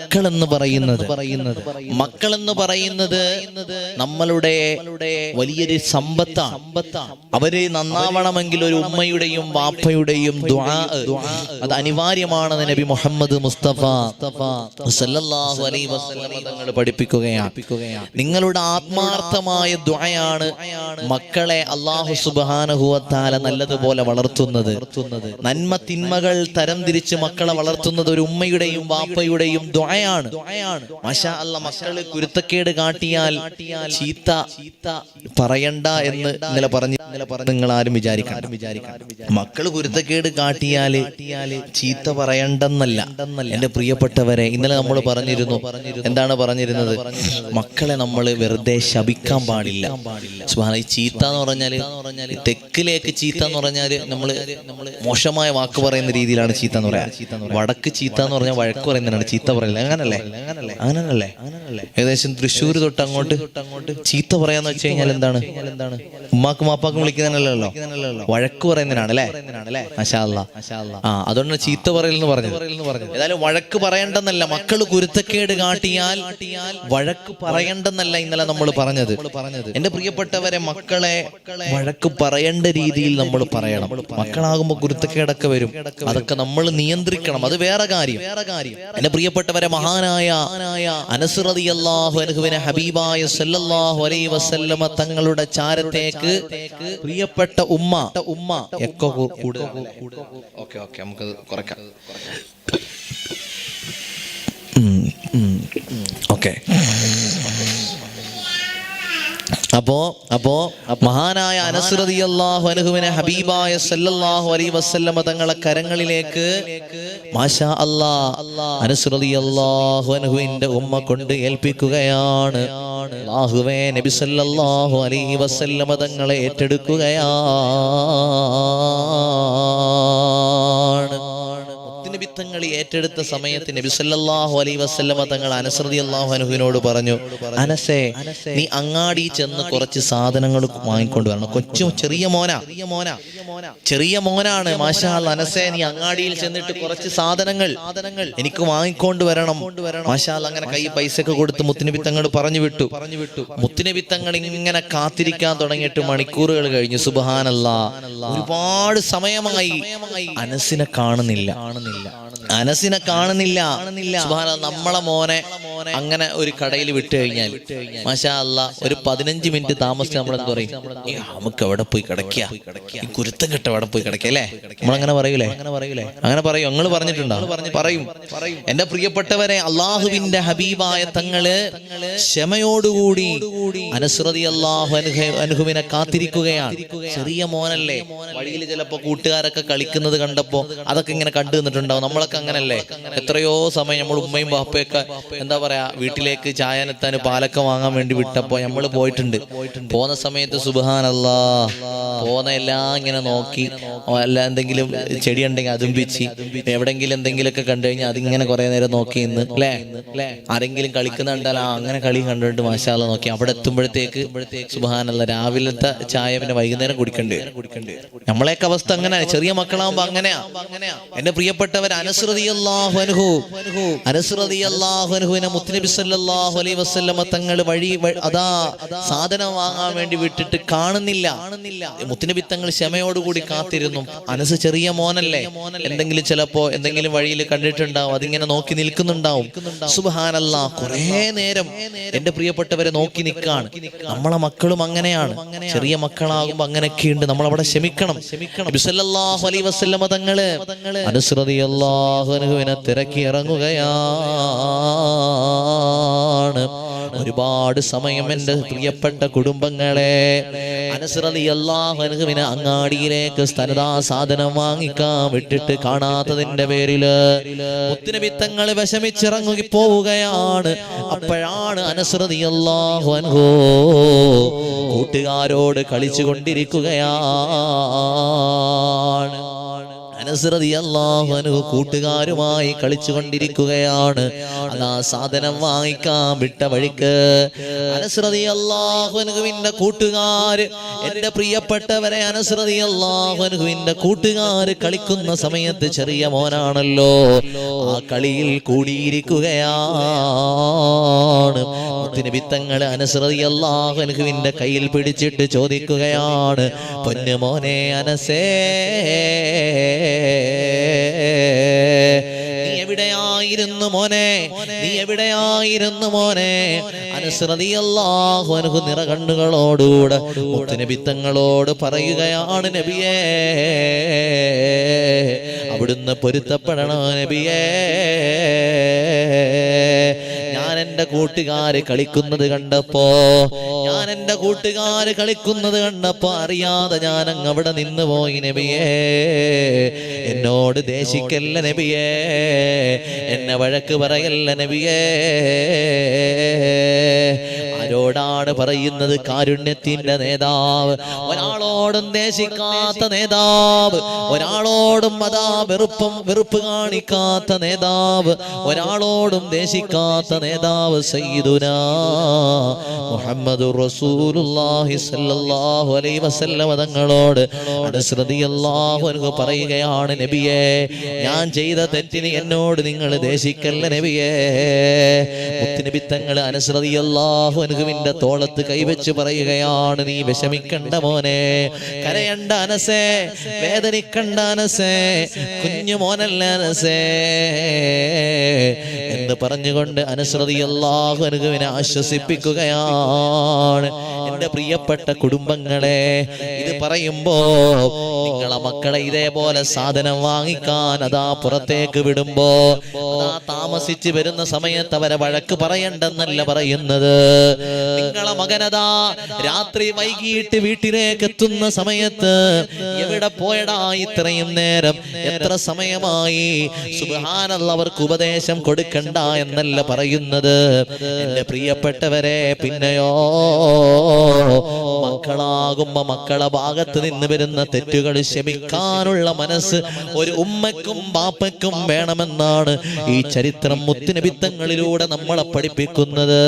മക്കളെന്ന് പറയുന്നത്. പറയുന്നത്. മക്കളെന്ന് പറയുന്നത് നമ്മളുടെ വലിയൊരു സമ്പത്താണ്. അവർ നന്നാവണമെങ്കിൽ ഒരു ഉമ്മയുടെയും വാപ്പയുടെയും അത് അനിവാര്യമാണ് നബി മുഹമ്മദ് മുസ്തഫ സല്ലല്ലാഹു അലൈഹി വസല്ലം തങ്ങൾ പഠിപ്പിക്കുകയാണ്. നിങ്ങളുടെ ആത്മാർത്ഥമായ ദുആയാണ് മക്കളെ അള്ളാഹു സുബ്ഹാനഹു വതആല നല്ലതുപോലെ വളർത്തുന്നത്. നന്മ തിന്മകൾ തരം തിരിച്ച് മക്കളെ വളർത്തുന്നത് ഒരു ഉമ്മയുടെയും വാപ്പയുടെയും ദുആയാണ്. മാഷാ അല്ല മക്കൾ കുരുത്തക്കേട് കാട്ടിയാൽ ചീത്ത പറയണ്ട എന്ന് ഇന്നലെ പറഞ്ഞു ഇന്നലെ പറഞ്ഞു നിങ്ങൾ ആരും വിചാരിക്കണം മക്കൾ കുരുത്തക്കേട് കാട്ടിയാൽ ചീത്ത പറയണ്ടെന്നല്ല. എന്റെ പ്രിയപ്പെട്ടവരെ ഇന്നലെ നമ്മൾ പറഞ്ഞിരുന്നു. എന്താണ് പറഞ്ഞിരുന്നത്? മക്കളെ നമ്മൾ വെറുതെ ശപിക്കാൻ പാടില്ല. ഈ ചീത്ത എന്ന് പറഞ്ഞാൽ തെക്കിലേക്ക് ചീത്ത എന്ന് പറഞ്ഞാൽ നമ്മൾ മോശമായ വാക്ക് പറയുന്ന രീതിയിലാണ് ചീത്ത എന്ന് പറയാ വടക്ക് ചീത്ത എന്ന് പറഞ്ഞാൽ വഴക്ക് പറയുന്നതാണ്. ചീത്ത പറയില്ല അങ്ങനല്ലേ അങ്ങനല്ലേ? അങ്ങനല്ലേ? ഏകദേശം തൃശ്ശൂർ തൊട്ട് അങ്ങോട്ട് ചീത്ത പറയാന്ന് വെച്ച് കഴിഞ്ഞാൽ എന്താണ്? ഉമ്മാക്കും മാപ്പാക്കും വിളിക്കുന്നതിനല്ലോ വഴക്ക് പറയുന്നതിനാണ് അല്ലേ. ആ അതുകൊണ്ടാണ് ചീത്ത പറയലെന്ന് പറഞ്ഞു ഏതായാലും വഴക്ക് പറയണ്ടെന്നല്ല മക്കൾ കുരുത്തക്കേട് കാട്ടിയാൽ വഴക്ക് പറയണ്ടെന്നല്ല ഇന്നലെ നമ്മൾ പറഞ്ഞത്. എന്റെ പ്രിയപ്പെട്ടവരെ മക്കളെ വഴക്ക് പറയേണ്ട രീതിയിൽ നമ്മൾ പറയണം. മക്കളാകുമ്പോ കുരുത്തക്കേടൊക്കെ വരും. അതൊക്കെ നമ്മൾ നിയന്ത്രിക്കണം. അത് വേറെ കാര്യം. എന്റെ പ്രിയപ്പെട്ടവരെ മഹാനായ അനസ്റതി അള്ളാഹു അനുഹുവിനെ ഹബീബായ സല്ലല്ലാഹു വസല്ലമ തങ്ങളുടെ ചാരത്തേക്ക് പ്രിയപ്പെട്ട ഉമ്മ ഉമ്മ എക്കോ കൂടുതൽ ഓക്കെ ഓക്കെ നമുക്കത് കുറയ്ക്കാം. ഓക്കെ. അപ്പോ അപ്പോ മഹാനായ അനസ്രതി അള്ളാഹു അനുഹുവിനെ ഹബീബായ സല്ലല്ലാഹു അലൈഹി വസല്ലമ തങ്ങളെ കരങ്ങളിലേക്ക് മാഷാ അല്ലാ അനസ്രതി അള്ളാഹു അനുഹുവിന്റെ ഉമ്മ കൊണ്ട് ഏൽപ്പിക്കുകയാണ്. അല്ലാഹുവേ നബി സല്ലല്ലാഹു അലൈഹി വസല്ലമ തങ്ങളെ ഏറ്റെടുക്കുകയാണ്. മുത്തുനബി തങ്ങൾ ഏറ്റെടുത്ത സമയത്ത് നബി സല്ലല്ലാഹു അലൈഹി വസല്ലമ തങ്ങൾ അനസ് റളിയല്ലാഹു അൻഹുവിനോട് പറഞ്ഞു അനസേ നീ അങ്ങാടി ചെന്ന് കുറച്ച് സാധനങ്ങൾ വാങ്ങിക്കൊണ്ട് വരണം. കൊച്ചു ചെറിയ മോനാ ചെറിയ മോനാണ്. മാഷാ അനസേ നീ അങ്ങാടിയിൽ ചെന്നിട്ട് കുറച്ച് സാധനങ്ങൾ എനിക്ക് വാങ്ങിക്കൊണ്ട് വരണം. മാഷാ അങ്ങനെ കൈ പൈസ ഒക്കെ കൊടുത്ത് മുത്തുനബി തങ്ങൾ പറഞ്ഞു വിട്ടു. പറഞ്ഞു വിട്ടു തങ്ങൾ ഇങ്ങനെ കാത്തിരിക്കാൻ തുടങ്ങിയിട്ട് മണിക്കൂറുകൾ കഴിഞ്ഞു. സുബഹാനല്ല ഒരുപാട് സമയമായി. അനസിനെ കാണുന്നില്ല കാണുന്നില്ല. അറിയില്ല അനസിനെ കാണുന്നില്ല. നമ്മളെ മോനെ അങ്ങനെ ഒരു കടയിൽ വിട്ടു കഴിഞ്ഞാൽ മാഷാ അല്ല ഒരു പതിനഞ്ച് മിനിറ്റ് താമസിച്ച് നമ്മൾ എന്ത് പറയും നമുക്ക് എവിടെ പോയി കിടക്കുക ഈ കുരുത്തം കെട്ട എവിടെ പോയി കിടക്കുക അല്ലേ? നമ്മളങ്ങനെ പറയൂലേ? അങ്ങനെ പറയൂലേ അങ്ങനെ പറയും. നിങ്ങൾ പറഞ്ഞിട്ടുണ്ടോ? പറയും. എന്റെ പ്രിയപ്പെട്ടവരെ അള്ളാഹുവിന്റെ ഹബീബായ തങ്ങൾ ക്ഷമയോടുകൂടി അനുസൃതി അള്ളാഹു അനുഹ- അനുഹുവിനെ കാത്തിരിക്കുകയാണ്. ചെറിയ മോനല്ലേ? വഴിയിൽ ചിലപ്പോ കൂട്ടുകാരൊക്കെ കളിക്കുന്നത് കണ്ടപ്പോ അതൊക്കെ ഇങ്ങനെ കണ്ടു നിന്നിട്ടുണ്ടാവും. നമ്മളൊക്കെ അങ്ങനല്ലേ? എത്രയോ സമയം നമ്മൾ ഉമ്മയും ബാപ്പയൊക്കെ എന്താ പറയാ വീട്ടിലേക്ക് ചായനെത്താൻ പാലൊക്കെ വാങ്ങാൻ വേണ്ടി വിട്ടപ്പോ നമ്മൾ പോയിട്ടുണ്ട്. പോന്ന സമയത്ത് സുബഹാനല്ലാ പോന്ന എല്ലാം ഇങ്ങനെ നോക്കി അല്ല എന്തെങ്കിലും ചെടി ഉണ്ടെങ്കിൽ അതും പിച്ചി എവിടെങ്കിലും എന്തെങ്കിലുമൊക്കെ കണ്ടു കഴിഞ്ഞാൽ അതിങ്ങനെ കുറെ നേരം നോക്കി ഇന്ന് അല്ലേ? ആരെങ്കിലും കളിക്കുന്ന കണ്ടാൽ അങ്ങനെ കളി കണ്ടിട്ട് മാഷാല നോക്കി. അവിടെ എത്തുമ്പോഴത്തേക്ക് സുബാനല്ല രാവിലത്തെ ചായ പിന്നെ വൈകുന്നേരം കുടിക്കണ്ടേ. നമ്മളെയൊക്കെ അവസ്ഥ അങ്ങനെ ചെറിയ മക്കളാവുമ്പോ അങ്ങനെയാ. എന്റെ പ്രിയപ്പെട്ടവർ അനുസൃതി അനുഹുവിനെ മുത്തനബി സല്ലല്ലാഹു അലൈഹി വസല്ലമ തങ്ങൾ വഴി അതാ സാധനം വാങ്ങാൻ വേണ്ടി വിട്ടിട്ട് കാണുന്നില്ല. മുത്തനബി തങ്ങൾ ക്ഷമയോടുകൂടി കാത്തിരുന്നു. അനസ് ചെറിയ മോനല്ലേ? എന്തെങ്കിലും ചിലപ്പോ എന്തെങ്കിലും വഴിയിൽ കണ്ടിട്ടുണ്ടാവും. അതിങ്ങനെ നോക്കി നിൽക്കുന്നുണ്ടാവും. സുബാനല്ല കുറേ നേരം എന്റെ പ്രിയപ്പെട്ടവരെ നോക്കി നിൽക്കാണ്. നമ്മളെ മക്കളും അങ്ങനെയാണ്. ചെറിയ മക്കളാകുമ്പോ അങ്ങനെയൊക്കെയുണ്ട്. നമ്മൾ അവിടെ ക്ഷമിക്കണം സല്ലല്ലാഹു അലൈഹി വസല്ലമ തങ്ങൾ അനുസൃതി അല്ലാഹുവിനെ തിരക്കി ഇറങ്ങുകയാണ്. ഒരുപാട് സമയം എന്റെ പ്രിയപ്പെട്ട കുടുംബങ്ങളെ അനുസൃതി അല്ലാഹുവിനെ അങ്ങാടിയിലേക്ക് സ്ഥലതാ സാധനം വാങ്ങിക്കാൻ വിട്ടിട്ട് കാണാത്തതിന്റെ പേരിൽ മുത്തുനബി തങ്ങൾ വിഷമിച്ചിറങ്ങി പോവുകയാണ്. അപ്പോഴാണ് അനുസൃതി അൻഹോ കൂട്ടുകാരോട് കളിച്ചു കൊണ്ടിരിക്കുകയാണ് അനസ്രതി കളിച്ചു കൂട്ടുകാരുമായി കളിച്ചുകൊണ്ടിരിക്കുകയാണ്. അതാ സാധനം വാങ്ങിക്കാൻ വിട്ട വഴിക്ക്. അനസ്രതി അള്ളാഹുനുവിന്റെ കൂട്ടുകാര് എന്റെ പ്രിയപ്പെട്ടവരെ അനസ്രതി അള്ളാഹുനുവിന്റെ കൂട്ടുകാര് കളിക്കുന്ന സമയത്ത് ചെറിയ മോനാണല്ലോ. ആ കളിയിൽ കൂടിയിരിക്കുകയാണ്. മുത്തുനബിത്തങ്ങൾ അനുസൃതി അള്ളാഹുവിന്റെ കയ്യിൽ പിടിച്ചിട്ട് ചോദിക്കുകയാണ് പൊന്നു മോനെ അനസേ നീ എവിടെയായിരുന്നു മോനെ? നീ എവിടെയായിരുന്നു പറയുകയാണ് നബിയേ അവിടുന്ന് പൊരുത്തപ്പെടണോ നബിയേ? എന്റെ കൂട്ടുകാര് കളിക്കുന്നത് കണ്ടപ്പോ ഞാൻ എന്റെ കൂട്ടുകാര് കളിക്കുന്നത് കണ്ടപ്പോ അറിയാതെ ഞാൻ അങ്ങ് അവിടെ നിന്ന് പോയി നബിയേ. എന്നോട് ദേശിക്കല്ല നബിയേ. എന്നെ വഴക്ക് പറയല്ല നബിയേ. ആരോടാണ് പറയുന്നത് കാരുണ്യത്തിന്റെ നേതാവ്? ഒരാളോടും ദേശിക്കാത്ത നേതാവ് ഒരാളോടും അതാ വെറുപ്പം വെറുപ്പ് കാണിക്കാത്ത നേതാവ് ഒരാളോടും ദേശിക്കാത്ത നേതാവ് സയ്യിദുനാ റസൂലുള്ളാഹി സല്ലല്ലാഹു അലൈഹി തങ്ങളോട് പറയുകയാണ് നബിയെ ഞാൻ ചെയ്ത തെറ്റിന് എന്നോട് നിങ്ങൾ ദേശിക്കല്ല നബിയേ? മുത്തുനബി തങ്ങൾ അനുസൃതിയല്ലാഹു അൻഹുവിന്റെ തോളത്ത് കൈവച്ച് പറയുകയാണ് നീ വിഷമിക്കണ്ട മോനെ കരയണ്ട അനസേ വേദനിക്കണ്ട അനസേ കുഞ്ഞു മോനല്ല അനസേ എന്ന് പറഞ്ഞുകൊണ്ട് അനുസൃതി അള്ളാഹു അനുഗവിനെ ആശ്വസിപ്പിക്കുകയാണ്. എന്റെ പ്രിയപ്പെട്ട കുടുംബങ്ങളെ ഇത് പറയുമ്പോ നിങ്ങളെ മക്കളെ ഇതേപോലെ സാധനം വാങ്ങിക്കാൻ അതാ പുറത്തേക്ക് വിടുമ്പോ അതാ താമസിച്ച് വരുന്ന സമയത്ത് അവരെ വഴക്ക് പറയണ്ടെന്നല്ല പറയുന്നത്. നിങ്ങളെ മകനതാ രാത്രി വൈകിട്ട് വീട്ടിലേക്ക് എത്തുന്ന സമയത്ത് എവിടെ പോയടാ ഇത്രയും നേരം? എത്ര സമയമായി? സുബാനല്ല അവർക്ക് ഉപദേശം കൊടുക്കണ്ട എന്നല്ല പറയുന്നത്. എന്റെ പ്രിയപ്പെട്ടവരെ പിന്നെയോ മക്കളാകുമ്പോ മക്കളെ ഭാഗത്ത് നിന്ന് വരുന്ന തെറ്റുകൾ ക്ഷമിക്കാനുള്ള മനസ്സ് ഒരു ഉമ്മക്കും ബാപ്പയ്ക്കും വേണമെന്നാണ് ഈ ചരിത്രം മുത്തിനബിത്തങ്ങളിലൂടെ നമ്മളെ പഠിപ്പിക്കുന്നത്.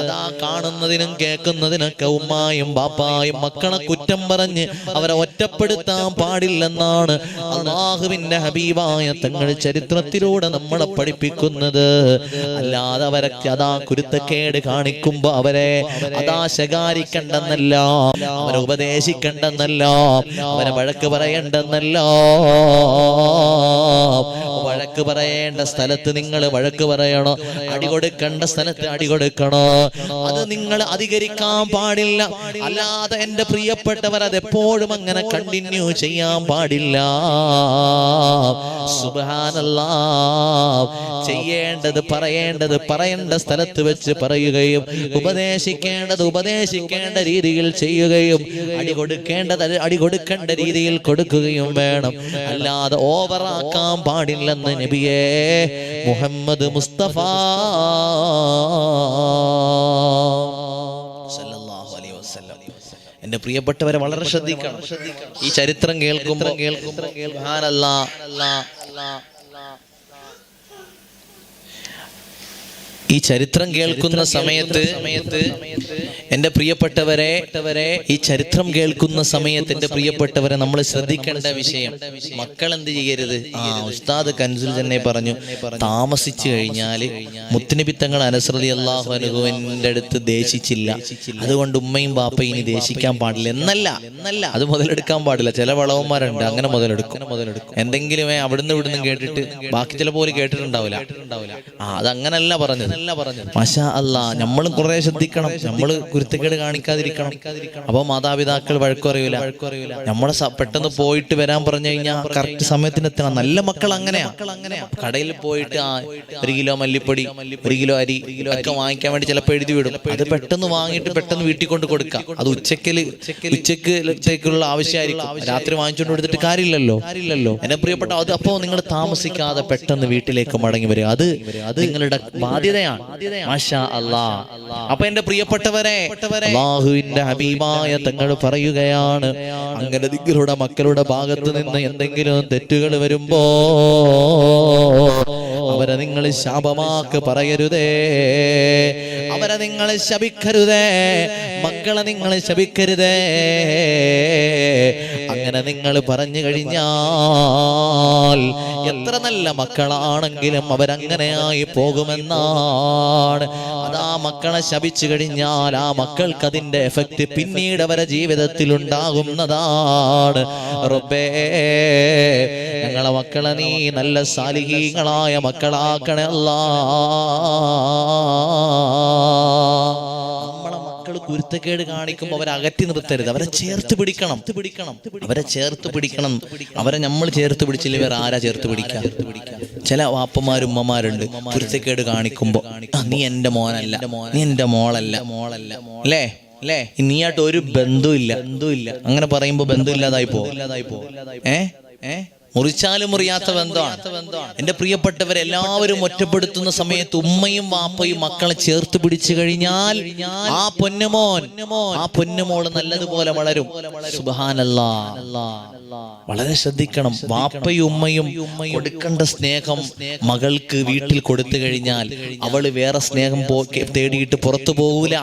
അതാ കാണുന്നതിനും കേൾക്കുന്നതിനൊക്കെ ഉമ്മായും ബാപ്പായും മക്കളെ കുറ്റം പറഞ്ഞ് അവരെ ഒറ്റപ്പെടുത്താൻ പാടില്ലെന്നാണ് അള്ളാഹുവിന്റെ ഹബീബായ തങ്ങൾ ചരിത്രത്തിലൂടെ നമ്മളെ പഠിപ്പിക്കുന്നത്. അല്ലാതെ അവരൊക്കെ അതാ കുരുത്തക്കേട് കാണിക്കുമ്പോ അവരെ അതാ ശകാരിക്കണ്ടെന്നല്ല അവനെ ഉപദേശിക്കണ്ടെന്നല്ല അവനെ വഴക്ക് പറയണ്ടെന്നല്ല. വഴക്ക് പറയേണ്ട സ്ഥലത്ത് നിങ്ങൾ വഴക്ക് പറയണോ? അടി കൊടുക്കേണ്ട സ്ഥലത്ത് അടി കൊടുക്കണോ? അത് നിങ്ങൾ അധികരിക്കാൻ പാടില്ല. അല്ലാതെ എന്റെ പ്രിയപ്പെട്ടവർ അത് എപ്പോഴും അങ്ങനെ കണ്ടിന്യൂ ചെയ്യാൻ പാടില്ല. സുബാനല്ല ചെയ്യേണ്ടത് പറയേണ്ടത് പറയേണ്ട സ്ഥലത്ത് വെച്ച് പറയുകയും ഉപദേശിക്കേണ്ടത് ഉപദേശിക്കേണ്ട രീതിയിൽ ചെയ്യുകയും അടി കൊടുക്കേണ്ടത് അടി കൊടുക്കേണ്ട രീതിയിൽ കൊടുക്കുകയും വേണം. അല്ലാതെ ഓവറാക്കാൻ പാടില്ലെന്ന് നബിയേ മുഹമ്മദ് മുസ്തഫ. എന്റെ പ്രിയപ്പെട്ടവരെ വളരെ ശ്രദ്ധിക്കണം. ഈ ചരിത്രം കേൾക്കുമ്പോൾ കേൾക്കുമ്പോൾ സുബ്ഹാനല്ലാ, ഈ ചരിത്രം കേൾക്കുന്ന സമയത്ത് എന്റെ എന്റെ പ്രിയപ്പെട്ടവരെ ഈ ചരിത്രം കേൾക്കുന്ന സമയത്ത് എന്റെ പ്രിയപ്പെട്ടവരെ നമ്മൾ ശ്രദ്ധിക്കേണ്ട വിഷയം മക്കൾ എന്ത് ചെയ്യരുത്? ആ ഉസ്താദ് കൻസുൽ തന്നെ പറഞ്ഞു താമസിച്ചു കഴിഞ്ഞാൽ മുത്തിനിപിത്തങ്ങൾ അനുസൃതി അള്ളാഹു അനുഭവന്റെ അടുത്ത് ദേശിച്ചില്ല. അതുകൊണ്ട് ഉമ്മയും ബാപ്പയും ഇനി ദേശിക്കാൻ പാടില്ല. എന്നല്ല എന്നല്ല അത് മുതലെടുക്കാൻ പാടില്ല. ചില വളവന്മാരുണ്ട് അങ്ങനെ മുതലെടുക്കും. മുതലെടുക്കും എന്തെങ്കിലും അവിടുന്ന് ഇവിടുന്ന് കേട്ടിട്ട് ബാക്കി ചിലപ്പോൾ കേട്ടിട്ടുണ്ടാവില്ല. ആ അതങ്ങനല്ല പറഞ്ഞത്. മഷാ അല്ല നമ്മളും കുറെ ശ്രദ്ധിക്കണം. നമ്മൾ കുരുത്തക്കേട് കാണിക്കാതിരിക്കണം. അപ്പൊ മാതാപിതാക്കൾ വഴക്കുറയൂല. നമ്മളെ പെട്ടെന്ന് പോയിട്ട് വരാൻ പറഞ്ഞു കഴിഞ്ഞാൽ കറക്റ്റ് സമയത്തിന് എത്തണം നല്ല മക്കൾ അങ്ങനെയാ. കടയിൽ പോയിട്ട് ഒരു കിലോ മല്ലിപ്പൊടി ഒരു കിലോ അരി ഒക്കെ വാങ്ങിക്കാൻ വേണ്ടി ചിലപ്പോൾ എഴുതി വിടും. അത് പെട്ടെന്ന് വാങ്ങിയിട്ട് പെട്ടെന്ന് വീട്ടിൽ കൊണ്ട് കൊടുക്കാം. അത് ഉച്ചക്കൽ ഉച്ചക്കുള്ള ആവശ്യമായിരിക്കും. രാത്രി വാങ്ങിച്ചുകൊണ്ട് കൊടുത്തിട്ട് കാര്യമില്ലല്ലോ കാര്യമില്ലല്ലോ. എന്നെ പ്രിയപ്പെട്ട അത് അപ്പോ നിങ്ങൾ താമസിക്കാതെ പെട്ടെന്ന് വീട്ടിലേക്ക് മടങ്ങി വരിക. അത് നിങ്ങളുടെ ബാധ്യതയാണ്. ബാധ്യതയാണ്. അപ്പൊ എന്റെ പ്രിയപ്പെട്ടവരെ അള്ളാഹുവിന്റെ ഹബീബായ തങ്ങൾ പറയുകയാണ്. അങ്ങനെ നിങ്ങളുടെ മക്കളുടെ ഭാഗത്ത് നിന്ന് എന്തെങ്കിലും തെറ്റുകൾ വരുമ്പോ അവരെ നിങ്ങൾ ശാപമാക്ക് പറയരുതേ. അവരെ നിങ്ങൾ ശപിക്കരുതേ. മക്കളെ നിങ്ങൾ ശപിക്കരുതേ. അങ്ങനെ നിങ്ങൾ പറഞ്ഞു കഴിഞ്ഞാൽ എത്ര നല്ല മക്കളാണെങ്കിലും അവരങ്ങനെയായി പോകുമെന്നാണ്. അതാ മക്കളെ ശപിച്ചു കഴിഞ്ഞാൽ ആ മക്കൾക്ക് അതിന്റെ എഫക്റ്റ് പിന്നീട് അവരെ ജീവിതത്തിൽ ഉണ്ടാകുന്നതാണ് റബ്ബേ ഞങ്ങളെ മക്കളെ നീ നല്ല സാലിഹീങ്ങളായ മക്കളാക്കണേ അല്ലാ. നമ്മളെ മക്കൾ കുരുത്തക്കേട് കാണിക്കുമ്പോൾ അവരെ അകറ്റി നിർത്തരുത്. അവരെ ചേർത്ത് പിടിക്കണം. പിടിക്കണം അവരെ ചേർത്ത് പിടിക്കണം. അവരെ നമ്മൾ ചേർത്ത് പിടിച്ചില്ല വേറെ ആരാ ചേർത്ത് പിടിക്കാം ചില വാപ്പമാരും ഉമ്മമാരുണ്ട്. കുരുത്തക്കേട് കാണിക്കുമ്പോ നീ എന്റെ മോനല്ല. നീ എന്റെ മോളല്ല. മോളല്ല അല്ലേ? അല്ലേ നീയായിട്ട് ഒരു ബന്ധുവില്ല ബന്ധുവില്ല. അങ്ങനെ പറയുമ്പോ ബന്ധുവില്ലാതായി പോ. ഏ? ഏ? മുറിച്ചാലും മുറിയാത്ത ബന്ധമാണ് എന്റെ പ്രിയപ്പെട്ടവരെ എല്ലാവരും ഒറ്റപ്പെടുത്തുന്ന സമയത്ത് ഉമ്മയും വാപ്പയും മക്കളെ ചേർത്ത് പിടിച്ചു കഴിഞ്ഞാൽ ആ പൊന്നുമോൻ ആ പൊന്നുമോൾ നല്ലതുപോലെ വളരും. സുബഹാനല്ലാ. വളരെ ശ്രദ്ധിക്കണം. വാപ്പയും ഉമ്മയും കൊടുക്കേണ്ട സ്നേഹം മകൾക്ക് വീട്ടിൽ കൊടുത്തു കഴിഞ്ഞാൽ അവൾ വേറെ സ്നേഹം തേടിയിട്ട് പുറത്തു പോകൂല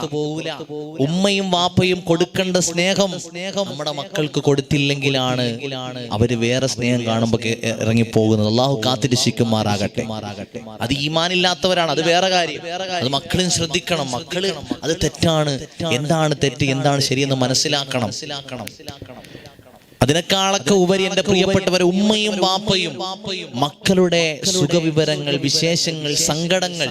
ഉമ്മയും വാപ്പയും കൊടുക്കേണ്ട സ്നേഹം സ്നേഹം നമ്മുടെ മക്കൾക്ക് കൊടുത്തില്ലെങ്കിലാണ് അവർ വേറെ സ്നേഹം കാണുമ്പോ ഇറങ്ങിപ്പോകുന്നത് ഇറങ്ങി പോകുന്നത് അള്ളാഹു കാത്തിരിശിക്കുമാറാകട്ടെ അത് ഈമാനില്ലാത്തവരാണ്. അത് വേറെ കാര്യം. അത് മക്കളും ശ്രദ്ധിക്കണം. മക്കൾ അത് തെറ്റാണ്. എന്താണ് തെറ്റ്? എന്താണ് ശരിയെന്ന് മനസ്സിലാക്കണം മനസ്സിലാക്കണം. അതിനേക്കാളൊക്കെ ഉപരി എന്റെ പ്രിയപ്പെട്ടവരെ ഉമ്മയും പാപ്പയും മക്കളുടെ സുഖവിവരങ്ങൾ വിശേഷങ്ങൾ സങ്കടങ്ങൾ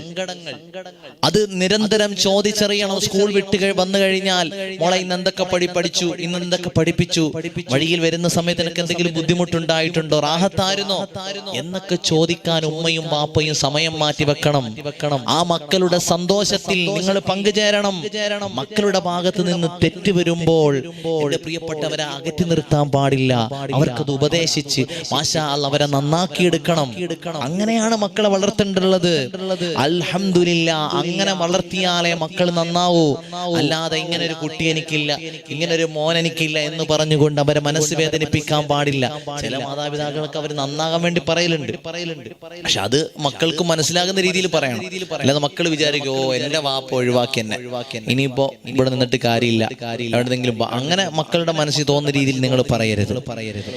അത് നിരന്തരം ചോദിച്ചറിയണം. സ്കൂൾ വിട്ട് വന്നു കഴിഞ്ഞാൽ മോളെ ഇന്ന് എന്തൊക്കെ പഠി പഠിച്ചു ഇന്ന് എന്തൊക്കെ പഠിപ്പിച്ചു? വഴിയിൽ വരുന്ന സമയത്ത് എനിക്ക് എന്തെങ്കിലും ബുദ്ധിമുട്ടുണ്ടായിട്ടുണ്ടോ? റാഹത്തായിരുന്നോ? എന്നൊക്കെ ചോദിക്കാൻ ഉമ്മയും പാപ്പയും സമയം മാറ്റി വെക്കണം. വെക്കണം. ആ മക്കളുടെ സന്തോഷത്തിൽ നിങ്ങൾ പങ്കുചേരണം. മക്കളുടെ ഭാഗത്ത് നിന്ന് തെറ്റ് വരുമ്പോൾ പ്രിയപ്പെട്ടവരെ അകറ്റി നിർത്താൻ പാടില്ല. അവർക്കത് ഉപദേശിച്ച് മാഷാ അവരെ നന്നാക്കിയെടുക്കണം. അങ്ങനെയാണ് മക്കളെ വളർത്തേണ്ടുള്ളത് അൽഹമില്ല അങ്ങനെ വളർത്തിയാലേ മക്കൾ നന്നാവൂ. അല്ലാതെ ഇങ്ങനെ ഒരു കുട്ടി എനിക്കില്ല ഇങ്ങനെ ഒരു മോൻ എനിക്കില്ല എന്ന് പറഞ്ഞുകൊണ്ട് അവരെ മനസ്സ് വേദനിപ്പിക്കാൻ പാടില്ല. ചില മാതാപിതാക്കൾക്ക് അവർ നന്നാകാൻ വേണ്ടി പറയലുണ്ട്. പക്ഷെ അത് മക്കൾക്ക് മനസ്സിലാകുന്ന രീതിയിൽ പറയണം. അല്ലാതെ മക്കൾ വിചാരിക്കും ഓ എന്റെ വാപ്പ ഒഴിവാക്കി എന്നെ. ഇനിയിപ്പോ ഇവിടെ നിന്നിട്ട് കാര്യമില്ല. എവിടെന്നെങ്കിലും അങ്ങനെ മക്കളുടെ മനസ്സിൽ തോന്നുന്ന രീതിയിൽ നിങ്ങൾ പറയരുത് പറയരുത്